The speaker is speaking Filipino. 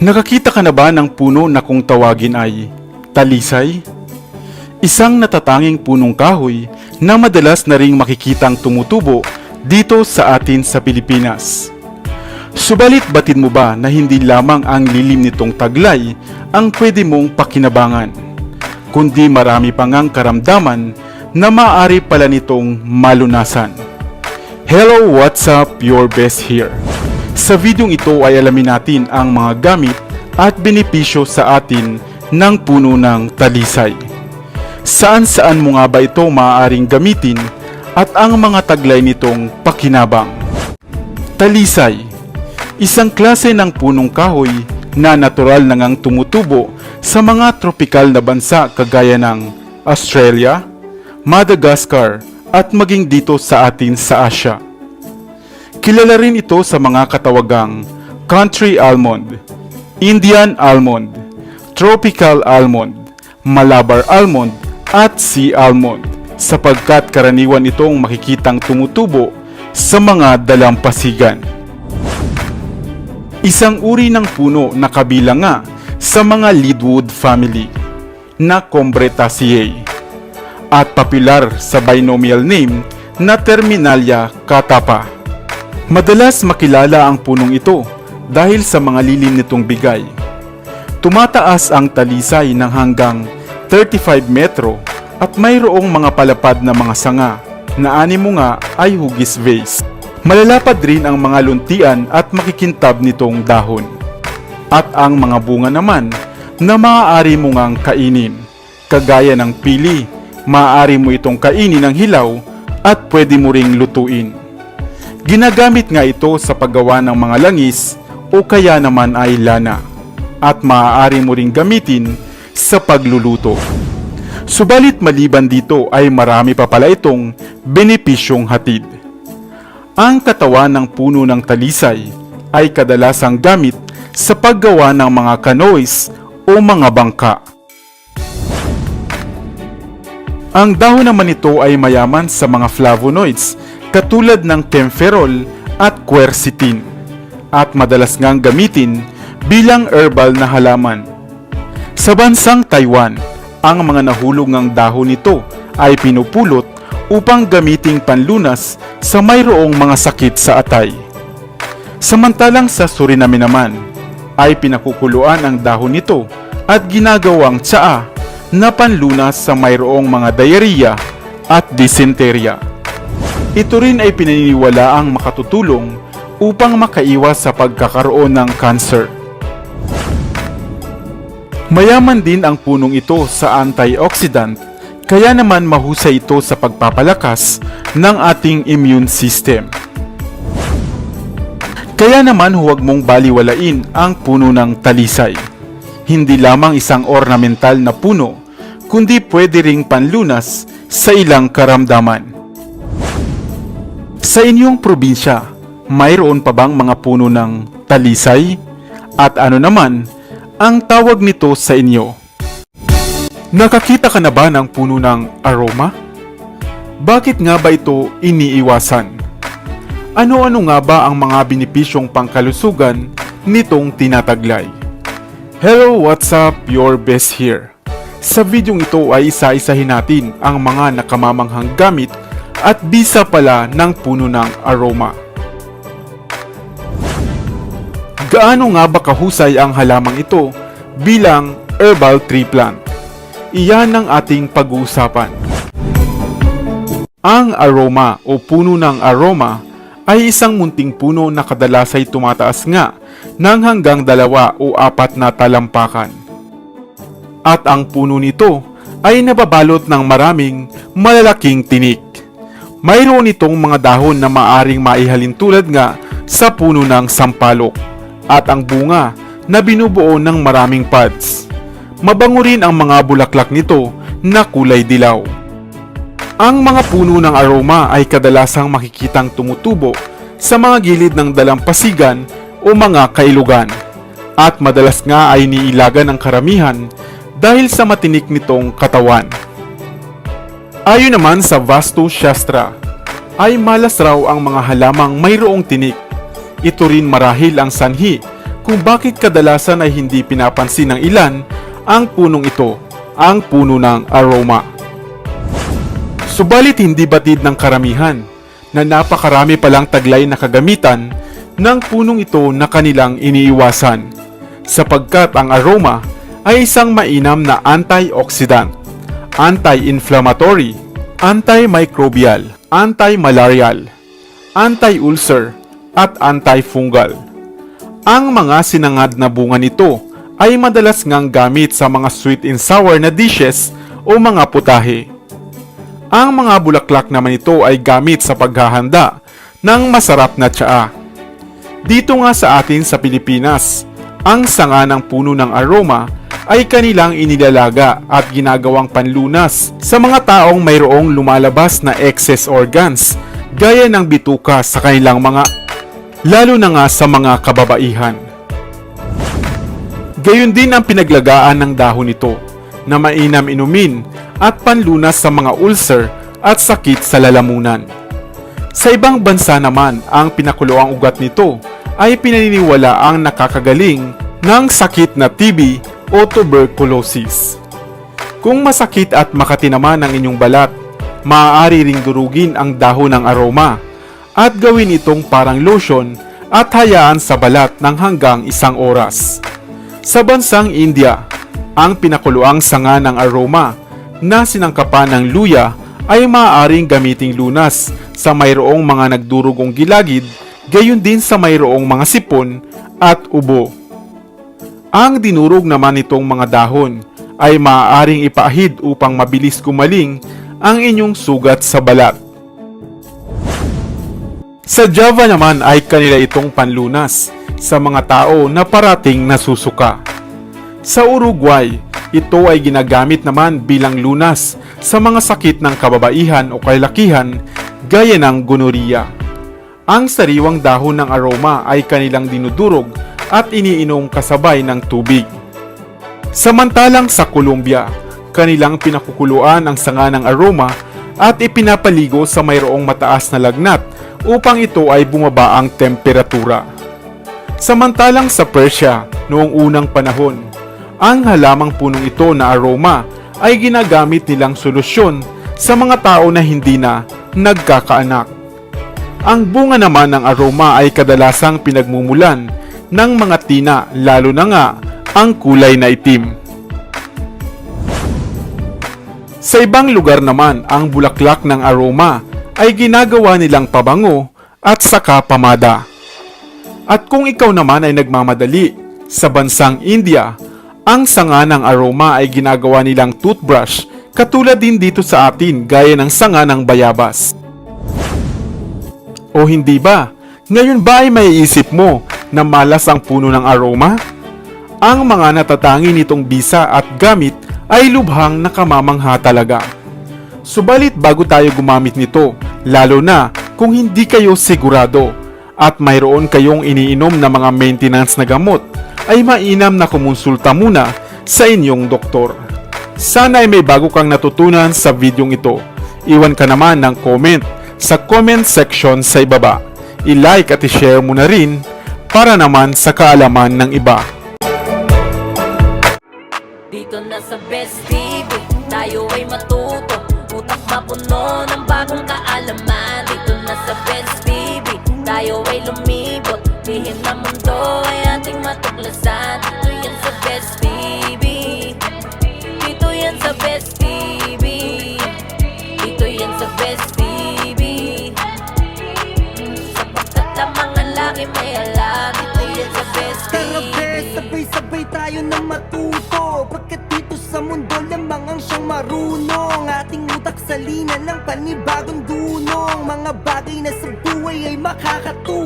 Nakakita ka na ba ng puno na kung tawagin ay talisay? Isang natatanging punong kahoy na madalas na ring makikitang tumutubo dito sa atin sa Pilipinas. Subalit batid mo ba na hindi lamang ang lilim nitong taglay ang pwede mong pakinabangan, kundi marami pang ang karamdaman na maaari pala nitong malunasan. Hello, what's up? Your best here. Sa videong ito ay alamin natin ang mga gamit at benepisyo sa atin ng puno ng talisay. Saan saan mo nga ba ito maaaring gamitin at ang mga taglay nitong pakinabang? Talisay, isang klase ng punong kahoy na natural na ngang tumutubo sa mga tropikal na bansa kagaya ng Australia, Madagascar at maging dito sa atin sa Asia. Kilala rin ito sa mga katawagang country almond, Indian almond, tropical almond, Malabar almond at sea almond sapagkat karaniwan itong makikitang tumutubo sa mga dalampasigan. Isang uri ng puno na kabilang nga sa mga leadwood family na Combretaceae at popular sa binomial name na Terminalia catapa. Madalas makilala ang punong ito dahil sa mga lilim nitong bigay. Tumataas ang talisay ng hanggang 35 metro at mayroong mga palapad na mga sanga na animo nga ay hugis vase. Malalapad rin ang mga luntian at makikintab nitong dahon. At ang mga bunga naman na maaari mo ngang kainin. Kagaya ng pili, maaari mo itong kainin ng hilaw at pwede mo ring lutuin. Ginagamit nga ito sa paggawa ng mga langis o kaya naman ay lana at maaari mo ring gamitin sa pagluluto. Subalit maliban dito ay marami pa pala itong benepisyong hatid. Ang katawan ng puno ng talisay ay kadalasang gamit sa paggawa ng mga canoes o mga bangka. Ang dahon naman nito ay mayaman sa mga flavonoids katulad ng camphorol at quercetin at madalas ngang gamitin bilang herbal na halaman. Sa bansang Taiwan, ang mga nahulog ng dahon nito ay pinupulot upang gamiting panlunas sa mayroong mga sakit sa atay. Samantalang sa Suriname naman, ay pinakukuluan ang dahon nito at ginagawang tsaa na panlunas sa mayroong mga diarrhea at dysenteria. Ito rin ay pinaniniwala ang makatutulong upang makaiwas sa pagkakaroon ng cancer. Mayaman din ang punong ito sa antioxidant, kaya naman mahusay ito sa pagpapalakas ng ating immune system. Kaya naman huwag mong baliwalain ang puno ng talisay. Hindi lamang isang ornamental na puno, kundi pwede ring panlunas sa ilang karamdaman. Sa inyong probinsya, mayroon pa bang mga puno ng talisay? At ano naman ang tawag nito sa inyo? Nakakita ka na ba ng puno ng aroma? Bakit nga ba ito iniiwasan? Ano-ano nga ba ang mga benepisyong pangkalusugan nitong tinataglay? Hello, what's up? Your best here. Sa videong ito ay isa-isahin natin ang mga nakamamanghang gamit at bisa pala ng puno ng aroma. Gaano nga ba kahusay ang halamang ito bilang herbal tree plant? Iyan ang ating pag-uusapan. Ang aroma o puno ng aroma ay isang munting puno na kadalas ay tumataas nga ng hanggang dalawa o apat na talampakan. At ang puno nito ay nababalot ng maraming malalaking tinik. Mayroon itong mga dahon na maaring maihalin tulad nga sa puno ng sampalok at ang bunga na binubuo ng maraming pods. Mabango rin ang mga bulaklak nito na kulay dilaw. Ang mga puno ng aroma ay kadalasang makikitang tumutubo sa mga gilid ng dalampasigan o mga kailugan at madalas nga ay niilagan ng karamihan dahil sa matinik nitong katawan. Ayon naman sa Vastu Shastra, ay malas raw ang mga halamang mayroong tinik. Ito rin marahil ang sanhi kung bakit kadalasan ay hindi pinapansin ng ilan ang punong ito, ang puno ng aroma. Subalit hindi batid ng karamihan na napakarami palang taglay na kagamitan ng punong ito na kanilang iniiwasan sapagkat ang aroma ay isang mainam na antioxidant, anti-inflammatory, antimicrobial, anti-malarial, anti-ulcer, at antifungal. Ang mga sinangad na bunga nito ay madalas ngang gamit sa mga sweet and sour na dishes o mga putahe. Ang mga bulaklak naman ito ay gamit sa paghahanda ng masarap na tsaa. Dito nga sa atin sa Pilipinas, ang sanga ng puno ng aroma ay kanilang inilalaga at ginagawang panlunas sa mga taong mayroong lumalabas na excess organs gaya ng bituka sa kanilang mga lalo na nga sa mga kababaihan. Gayon din ang pinaglagaan ng dahon nito na mainam inumin at panlunas sa mga ulcer at sakit sa lalamunan. Sa ibang bansa naman, ang pinakuloang ugat nito ay pinaniniwala ang nakakagaling ng sakit na TB o tuberculosis. Kung masakit at makati naman ang inyong balat, maaari ring durugin ang dahon ng aroma at gawin itong parang lotion at hayaan sa balat ng hanggang isang oras. Sa bansang India, ang pinakuluang sanga ng aroma na sinangkapan ng luya ay maaaring gamiting lunas sa mayroong mga nagdurugong gilagid, gayon din sa mayroong mga sipon at ubo. Ang dinurog naman nitong mga dahon ay maaaring ipaahid upang mabilis gumaling ang inyong sugat sa balat. Sa Java naman ay kanila itong panlunas sa mga tao na parating nasusuka. Sa Uruguay, ito ay ginagamit naman bilang lunas sa mga sakit ng kababaihan o kailakihan gaya ng gonorrhea. Ang sariwang dahon ng aroma ay kanilang dinudurog at iniinom kasabay ng tubig. Samantalang sa Colombia, kanilang pinakukuluan ang sanga ng aroma at ipinapaligo sa mayroong mataas na lagnat upang ito ay bumaba ang temperatura. Samantalang sa Persia, noong unang panahon, ang halamang punong ito na aroma ay ginagamit nilang solusyon sa mga tao na hindi na nagkakaanak. Ang bunga naman ng aroma ay kadalasang pinagmumulan ng mga tina lalo na nga ang kulay na itim. Sa ibang lugar naman, ang bulaklak ng aroma ay ginagawa nilang pabango at saka pamada. At kung ikaw naman ay nagmamadali, sa bansang India, ang sanga ng aroma ay ginagawa nilang toothbrush katulad din dito sa atin gaya ng sanga ng bayabas. O hindi ba? Ngayon ba ay maiisip mo na malas ang puno ng aroma? Ang mga natatangi nitong bisa at gamit ay lubhang nakamamangha talaga. Subalit bago tayo gumamit nito, lalo na kung hindi kayo sigurado at mayroon kayong iniinom na mga maintenance na gamot, ay mainam na kumonsulta muna sa inyong doktor. Sana ay may bago kang natutunan sa videong ito. Iwan ka naman ng comment sa comment section sa ibaba. I-like at i-share mo na rin para naman sa kaalaman ng iba. Dito na sa Best TV, tayo ay matuto Utak mapuno ng bagong kaalaman Dito na sa Best TV, tayo ay lumibot tayo na matuto. Pagkat dito sa mundo lamang ang siyang marunong? Ating utak sa lina ng panibagong dunong. Mga bagay na sa buhay ay makakatulong